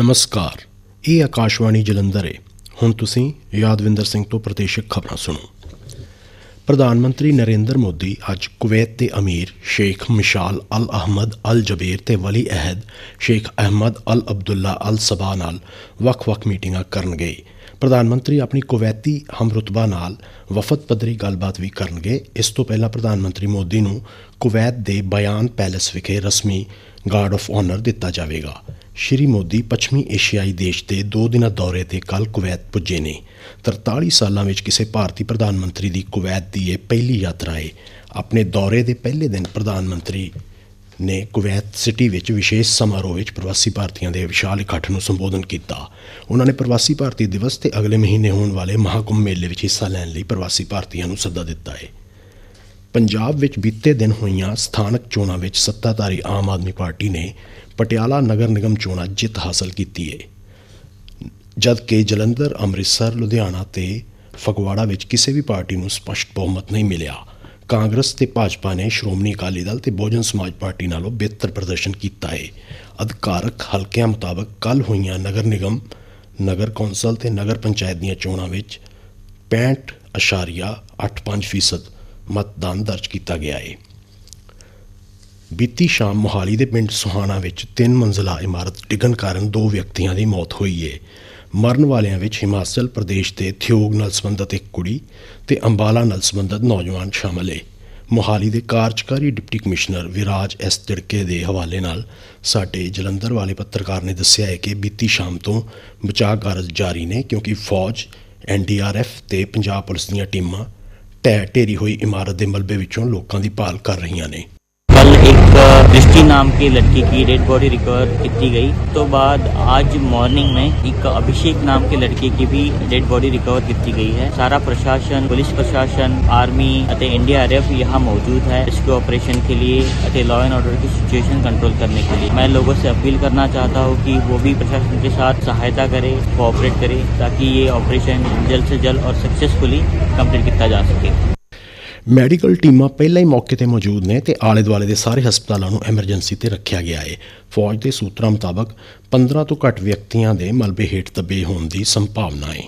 ਨਮਸਕਾਰ। ਇਹ ਆਕਾਸ਼ਵਾਣੀ ਜਲੰਧਰ ਹੈ ਹੁਣ ਤੁਸੀਂ ਯਾਦਵਿੰਦਰ ਸਿੰਘ ਤੋਂ ਪ੍ਰਤੀਸ਼ਕ ਖਬਰਾਂ ਸੁਣੋ। ਪ੍ਰਧਾਨ ਮੰਤਰੀ ਨਰਿੰਦਰ ਮੋਦੀ ਅੱਜ ਕੁਵੈਤ ਦੇ ਅਮੀਰ ਸ਼ੇਖ ਮਿਸ਼ਾਲ ਅਲ ਅਹਿਮਦ ਅਲ ਜਬੇਰ ਤੇ ਵਲੀ ਅਹਿਦ ਸ਼ੇਖ ਅਹਿਮਦ ਅਲ ਅਬਦੁੱਲਾ ਅਲ ਸਬਾ ਨਾਲ ਵੱਖ-ਵੱਖ ਮੀਟਿੰਗਾਂ ਕਰਨਗੇ। ਪ੍ਰਧਾਨ ਮੰਤਰੀ ਆਪਣੀ ਕੁਵੈਤੀ ਹਮਰੁਤਬਾ ਨਾਲ ਵਫਦ ਪੱਧਰੀ ਗੱਲਬਾਤ ਵੀ ਕਰਨਗੇ। ਇਸ ਤੋਂ ਪਹਿਲਾਂ ਪ੍ਰਧਾਨ ਮੰਤਰੀ ਮੋਦੀ ਨੂੰ ਕੁਵੈਤ ਦੇ ਬਿਆਨ ਪੈਲੇਸ ਵਿਖੇ ਰਸਮੀ ਗਾਰਡ ਆਫ ਆਨਰ ਦਿੱਤਾ ਜਾਵੇਗਾ। ਸ਼੍ਰੀ ਮੋਦੀ ਪੱਛਮੀ ਏਸ਼ੀਆਈ ਦੇਸ਼ ਦੇ ਦੋ ਦਿਨਾਂ ਦੌਰੇ ਤੇ ਕੱਲ ਕੁਵੈਤ ਪੁੱਜੇ ਨੇ। 43 ਸਾਲਾਂ ਵਿੱਚ ਕਿਸੇ ਭਾਰਤੀ ਪ੍ਰਧਾਨ ਮੰਤਰੀ ਦੀ ਕੁਵੈਤ ਦੀ ਇਹ ਪਹਿਲੀ ਯਾਤਰਾ ਹੈ ਆਪਣੇ ਦੌਰੇ ਦੇ ਪਹਿਲੇ ਦਿਨ ਪ੍ਰਧਾਨ ਮੰਤਰੀ ਨੇ ਕੁਵੈਤ ਸਿਟੀ ਵਿੱਚ ਵਿਸ਼ੇਸ਼ ਸਮਾਰੋਹ ਵਿੱਚ ਪ੍ਰਵਾਸੀ ਭਾਰਤੀਆਂ ਦੇ ਵਿਸ਼ਾਲ ਇਕੱਠ ਨੂੰ ਸੰਬੋਧਨ ਕੀਤਾ। ਉਹਨਾਂ ਨੇ ਪ੍ਰਵਾਸੀ ਭਾਰਤੀ ਦਿਵਸ ਤੇ ਅਗਲੇ ਮਹੀਨੇ ਹੋਣ ਵਾਲੇ ਮਹਾਕੁੰਭ ਮੇਲੇ ਵਿੱਚ ਹਿੱਸਾ ਲੈਣ ਲਈ ਪ੍ਰਵਾਸੀ ਭਾਰਤੀਆਂ ਨੂੰ ਸੱਦਾ ਦਿੱਤਾ ਹੈ ਪੰਜਾਬ ਵਿੱਚ ਬੀਤੇ ਦਿਨ ਹੋਈਆਂ ਸਥਾਨਕ ਚੋਣਾਂ ਵਿੱਚ ਸੱਤਾਧਾਰੀ ਆਮ ਆਦਮੀ ਪਾਰਟੀ ਨੇ ਪਟਿਆਲਾ ਨਗਰ ਨਿਗਮ ਚੋਣਾਂ ਜਿੱਤ ਹਾਸਲ ਕੀਤੀ ਹੈ ਜਦਕਿ ਜਲੰਧਰ, ਅੰਮ੍ਰਿਤਸਰ, ਲੁਧਿਆਣਾ ਤੇ ਫਗਵਾੜਾ ਵਿੱਚ ਕਿਸੇ ਵੀ ਪਾਰਟੀ ਨੂੰ ਸਪਸ਼ਟ ਬਹੁਮਤ ਨਹੀਂ ਮਿਲਿਆ। ਕਾਂਗਰਸ ਤੇ ਭਾਜਪਾ ਨੇ ਸ਼੍ਰੋਮਣੀ ਅਕਾਲੀ ਦਲ ਤੇ ਬਹੁਜਨ ਸਮਾਜ ਪਾਰਟੀ ਨਾਲੋਂ ਬਿਹਤਰ ਪ੍ਰਦਰਸ਼ਨ ਕੀਤਾ ਹੈ ਅਧਿਕਾਰਕ ਹਲਕਿਆਂ ਮੁਤਾਬਕ ਕੱਲ ਹੋਈਆਂ ਨਗਰ ਨਿਗਮ, ਨਗਰ ਕੌਂਸਲ ਤੇ ਨਗਰ ਪੰਚਾਇਤ ਦੀਆਂ ਚੋਣਾਂ ਵਿੱਚ 65.85% ਮਤਦਾਨ ਦਰਜ ਕੀਤਾ ਗਿਆ ਹੈ ਬੀਤੀ ਸ਼ਾਮ ਮੋਹਾਲੀ ਦੇ ਪਿੰਡ ਸੁਹਾਣਾ ਵਿੱਚ ਤਿੰਨ ਮੰਜ਼ਲਾ ਇਮਾਰਤ ਡਿੱਗਣ ਕਾਰਨ ਦੋ ਵਿਅਕਤੀਆਂ ਦੀ ਮੌਤ ਹੋਈ ਹੈ ਮਰਨ ਵਾਲਿਆਂ ਵਿੱਚ ਹਿਮਾਚਲ ਪ੍ਰਦੇਸ਼ ਦੇ ਥਿਓਗ ਨਾਲ ਸੰਬੰਧਿਤ ਇੱਕ ਕੁੜੀ ਤੇ ਅੰਬਾਲਾ ਨਾਲ ਸੰਬੰਧਿਤ ਨੌਜਵਾਨ ਸ਼ਾਮਲ ਹੈ ਮੋਹਾਲੀ ਦੇ ਕਾਰਜਕਾਰੀ deputy commissioner Viraj S Tidke ਦੇ ਹਵਾਲੇ ਨਾਲ ਸਾਡੇ ਜਲੰਧਰ ਵਾਲੇ ਪੱਤਰਕਾਰ ਨੇ ਦੱਸਿਆ ਹੈ ਕਿ ਬੀਤੀ ਸ਼ਾਮ ਤੋਂ ਬਚਾਅ ਕਾਰਜ ਜਾਰੀ ਨੇ ਕਿਉਂਕਿ ਫੌਜ ਐਨਡੀਆਰਐਫ ਤੇ ਪੰਜਾਬ ਪੁਲਿਸ ਦੀਆਂ ਟੀਮਾਂ ਢਹਿ ਢੇਰੀ ਹੋਈ ਇਮਾਰਤ ਦੇ ਮਲਬੇ ਵਿੱਚੋਂ ਲੋਕਾਂ ਦੀ ਭਾਲ ਕਰ ਰਹੀਆਂ ਨੇ। दृष्टि नाम की लड़की की डेड बॉडी रिकवर की गई? तो बाद आज मॉर्निंग में एक अभिषेक नाम के लड़के की भी डेड बॉडी रिकवर की गई है? सारा प्रशासन, पुलिस प्रशासन आर्मी अतः एनडीआरएफ यहाँ मौजूद है रेस्क्यू ऑपरेशन के लिए लॉ एंड ऑर्डर की सिचुएशन कंट्रोल करने के लिए। मैं लोगों से अपील करना चाहता हूँ कि वो भी प्रशासन के साथ सहायता करे कोऑपरेट करे ताकि ये ऑपरेशन जल्द से जल्द और सक्सेसफुली कंप्लीट किया जा सके। ਮੈਡੀਕਲ ਟੀਮਾਂ ਪਹਿਲਾਂ ਹੀ ਮੌਕੇ ਤੇ ਮੌਜੂਦ ਨੇ ਤੇ ਆਲੇ ਦੁਆਲੇ ਦੇ ਸਾਰੇ ਹਸਪਤਾਲਾਂ ਨੂੰ ਐਮਰਜੈਂਸੀ ਤੇ ਰੱਖਿਆ ਗਿਆ ਹੈ ਫੌਜ ਦੇ ਸੂਤਰਾਂ ਮੁਤਾਬਕ 15 ਤੋਂ ਘੱਟ ਵਿਅਕਤੀਆਂ ਦੇ ਮਲਬੇ ਹੇਠ ਦੱਬੇ ਹੋਣ ਦੀ ਸੰਭਾਵਨਾ ਹੈ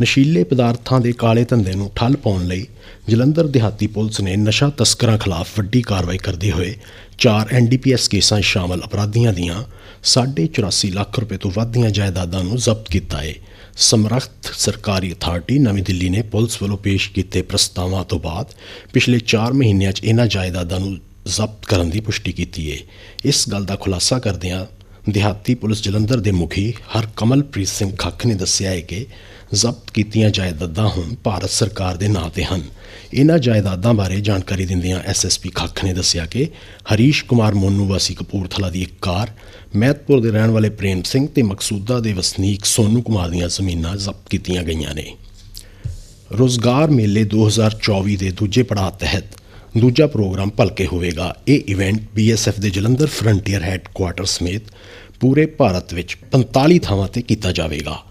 ਨਸ਼ੀਲੇ ਪਦਾਰਥਾਂ ਦੇ ਕਾਲੇ ਧੰਦੇ ਨੂੰ ਠੱਲ ਪਾਉਣ ਲਈ ਜਲੰਧਰ ਦਿਹਾਤੀ ਪੁਲਿਸ ਨੇ ਨਸ਼ਾ ਤਸਕਰਾਂ ਖਿਲਾਫ ਵੱਡੀ ਕਾਰਵਾਈ ਕਰਦੇ ਹੋਏ ਚਾਰ ਐਨਡੀਪੀਐਸ ਕੇਸਾਂ 'ਚ ਸ਼ਾਮਲ ਅਪਰਾਧੀਆਂ ਦੀਆਂ 84 ਲੱਖ ਰੁਪਏ ਤੋਂ ਵੱਧ ਦੀਆਂ ਜਾਇਦਾਦਾਂ ਨੂੰ ਜ਼ਬਤ ਕੀਤਾ ਹੈ ਸਮਰੱਥ ਸਰਕਾਰੀ ਅਥਾਰਟੀ ਨਵੀਂ ਦਿੱਲੀ ਨੇ ਪੁਲਿਸ ਵੱਲੋਂ ਪੇਸ਼ ਕੀਤੇ ਪ੍ਰਸਤਾਵਾਂ ਤੋਂ ਬਾਅਦ ਪਿਛਲੇ 4 ਮਹੀਨਿਆਂ 'ਚ ਇਹਨਾਂ ਜਾਇਦਾਦਾਂ ਨੂੰ ਜ਼ਬਤ ਕਰਨ ਦੀ ਪੁਸ਼ਟੀ ਕੀਤੀ ਹੈ ਇਸ ਗੱਲ ਦਾ ਖੁਲਾਸਾ ਕਰਦਿਆਂ ਦਿਹਾਤੀ ਪੁਲਿਸ ਜਲੰਧਰ ਦੇ ਮੁਖੀ ਹਰਕਮਲਪ੍ਰੀਤ ਸਿੰਘ ਖੱਖ ਨੇ ਦੱਸਿਆ ਹੈ ਕਿ ਜ਼ਬਤ ਕੀਤੀਆਂ ਜਾਇਦਾਦਾਂ ਹੁਣ ਭਾਰਤ ਸਰਕਾਰ ਦੇ ਨਾਂ ਤੇ ਹਨ। ਇਹਨਾਂ ਜਾਇਦਾਦਾਂ ਬਾਰੇ ਜਾਣਕਾਰੀ ਦਿੰਦਿਆਂ ਐਸਐਸਪੀ ਖੱਖ ਨੇ ਦੱਸਿਆ ਕਿ ਹਰੀਸ਼ ਕੁਮਾਰ ਮੋਨੂ ਵਾਸੀ ਕਪੂਰਥਲਾ ਦੀ ਇੱਕ ਕਾਰ, ਮਹਿਤਪੁਰ ਦੇ ਰਹਿਣ ਵਾਲੇ ਪ੍ਰੇਮ ਸਿੰਘ ਤੇ ਮਕਸੂਦਾ ਦੇ ਵਸਨੀਕ ਸੋਨੂ ਕੁਮਾਰ ਦੀਆਂ ਜ਼ਮੀਨਾਂ ਜ਼ਬਤ ਕੀਤੀਆਂ ਗਈਆਂ ਨੇ। ਰੋਜ਼ਗਾਰ ਮੇਲੇ 2024 ਦੇ ਦੂਜੇ ਪੜਾਅ ਤਹਿਤ ਦੂਜਾ ਪ੍ਰੋਗਰਾਮ ਭਲਕੇ ਹੋਵੇਗਾ। ਇਹ ਇਵੈਂਟ ਬੀਐਸਐਫ ਦੇ ਜਲੰਧਰ ਫਰੰਟੀਅਰ ਹੈੱਡਕੁਆਰਟਰ ਸਮੇਤ ਪੂਰੇ ਭਾਰਤ ਵਿੱਚ 45 ਥਾਵਾਂ ਤੇ ਕੀਤਾ ਜਾਵੇਗਾ।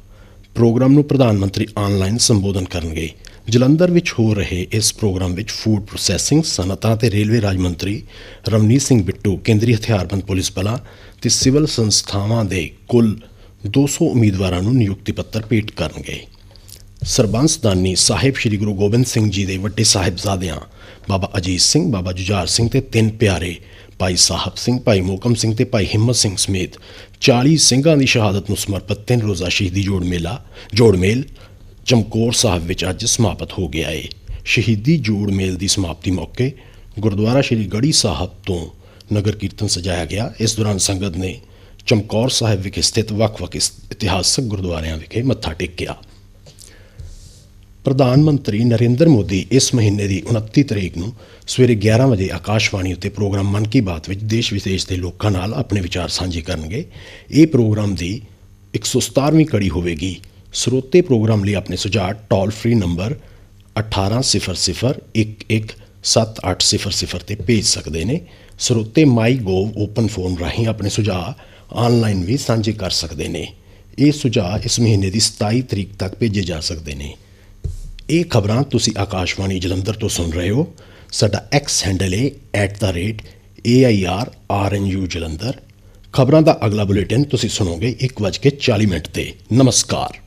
ਪ੍ਰੋਗਰਾਮ ਨੂੰ ਪ੍ਰਧਾਨ ਮੰਤਰੀ ਆਨਲਾਈਨ ਸੰਬੋਧਨ ਕਰਨਗੇ। ਜਲੰਧਰ ਵਿੱਚ ਹੋ ਰਹੇ ਇਸ ਪ੍ਰੋਗਰਾਮ ਵਿੱਚ ਫੂਡ ਪ੍ਰੋਸੈਸਿੰਗ ਸਨਅਤਾਂ ਤੇ ਰੇਲਵੇ ਰਾਜ ਮੰਤਰੀ ਰਵਨੀਤ ਸਿੰਘ ਬਿੱਟੂ, ਕੇਂਦਰੀ ਹਥਿਆਰਬੰਦ ਪੁਲਿਸ ਬਲਾਂ ਤੇ ਸਿਵਲ ਸੰਸਥਾਵਾਂ ਦੇ ਕੁੱਲ 200 ਉਮੀਦਵਾਰਾਂ ਨੂੰ ਨਿਯੁਕਤੀ ਪੱਤਰ ਭੇਟ ਕਰਨਗੇ। ਸਰਬੰਸਦਾਨੀ ਸਾਹਿਬ ਸ੍ਰੀ ਗੁਰੂ ਗੋਬਿੰਦ ਸਿੰਘ ਜੀ ਦੇ ਵੱਡੇ ਸਾਹਿਬਜ਼ਾਦਿਆਂ, ਬਾਬਾ ਅਜੀਤ ਸਿੰਘ, ਬਾਬਾ ਜੁਝਾਰ ਸਿੰਘ ਤੇ ਤਿੰਨ ਪਿਆਰੇ, ਭਾਈ ਸਾਹਿਬ ਸਿੰਘ, ਭਾਈ ਮੋਕਮ ਸਿੰਘ ਤੇ ਭਾਈ ਹਿੰਮਤ ਸਿੰਘ ਸਮੇਤ 40 ਸਿੰਘਾਂ ਦੀ ਸ਼ਹਾਦਤ ਨੂੰ ਸਮਰਪਿਤ ਤਿੰਨ ਰੋਜ਼ਾ ਸ਼ਹੀਦੀ ਜੋੜ ਮੇਲਾ, ਜੋੜ ਮੇਲ ਚਮਕੌਰ ਸਾਹਿਬ ਵਿੱਚ ਅੱਜ ਸਮਾਪਤ ਹੋ ਗਿਆ ਏ। ਸ਼ਹੀਦੀ ਜੋੜ ਮੇਲ ਦੀ ਸਮਾਪਤੀ ਮੌਕੇ ਗੁਰਦੁਆਰਾ ਸ਼੍ਰੀ ਗੜੀ ਸਾਹਿਬ ਤੋਂ ਨਗਰ ਕੀਰਤਨ ਸਜਾਇਆ ਗਿਆ। ਇਸ ਦੌਰਾਨ ਸੰਗਤ ਨੇ ਚਮਕੌਰ ਸਾਹਿਬ ਵਿਖੇ ਸਥਿਤ ਵੱਖ-ਵੱਖ ਇਤਿਹਾਸਕ ਗੁਰਦੁਆਰਿਆਂ ਵਿਖੇ ਮੱਥਾ ਟੇਕਿਆ। ਪ੍ਰਧਾਨ ਮੰਤਰੀ ਨਰਿੰਦਰ ਮੋਦੀ ਇਸ ਮਹੀਨੇ ਦੀ 29 ਤਰੀਕ ਨੂੰ ਸਵੇਰੇ 11 ਵਜੇ ਆਕਾਸ਼ਵਾਣੀ ਉੱਤੇ ਪ੍ਰੋਗਰਾਮ ਮਨ ਕੀ ਬਾਤ ਵਿੱਚ ਦੇਸ਼ ਵਿਦੇਸ਼ ਦੇ ਲੋਕਾਂ ਨਾਲ ਆਪਣੇ ਵਿਚਾਰ ਸਾਂਝੇ ਕਰਨਗੇ। ਇਹ ਪ੍ਰੋਗਰਾਮ ਦੀ 117ਵੀਂ ਕੜੀ ਹੋਵੇਗੀ। ਸਰੋਤੇ ਪ੍ਰੋਗਰਾਮ ਲਈ ਆਪਣੇ ਸੁਝਾਅ ਟੋਲ ਫ੍ਰੀ ਨੰਬਰ 1800117800 ਤੇ ਭੇਜ ਸਕਦੇ ਨੇ। ਸਰੋਤੇ ਮਾਈ ਗੋਵ ਓਪਨ ਫੋਰਮ ਰਾਹੀਂ ਆਪਣੇ ਸੁਝਾਅ ਆਨਲਾਈਨ ਵੀ ਸਾਂਝੇ ਕਰ ਸਕਦੇ ਨੇ। ਇਹ ਸੁਝਾਅ ਇਸ ਮਹੀਨੇ ਦੀ 27 ਤਰੀਕ ਤੱਕ ਭੇਜੇ ਜਾ ਸਕਦੇ ਨੇ। ਇਹ ਖਬਰਾਂ ਤੁਸੀਂ ਆਕਾਸ਼ਵਾਣੀ ਜਲੰਧਰ ਤੋਂ ਸੁਣ ਰਹੇ ਹੋ। ਸਾਡਾ ਐਕਸ ਹੈਂਡਲ ਹੈ @airrnu ਜਲੰਧਰ। ਖਬਰਾਂ ਦਾ ਅਗਲਾ ਬੁਲੇਟਿਨ ਤੁਸੀਂ ਸੁਣੋਗੇ 1:40 ਮਿੰਟ ਤੇ। ਨਮਸਕਾਰ।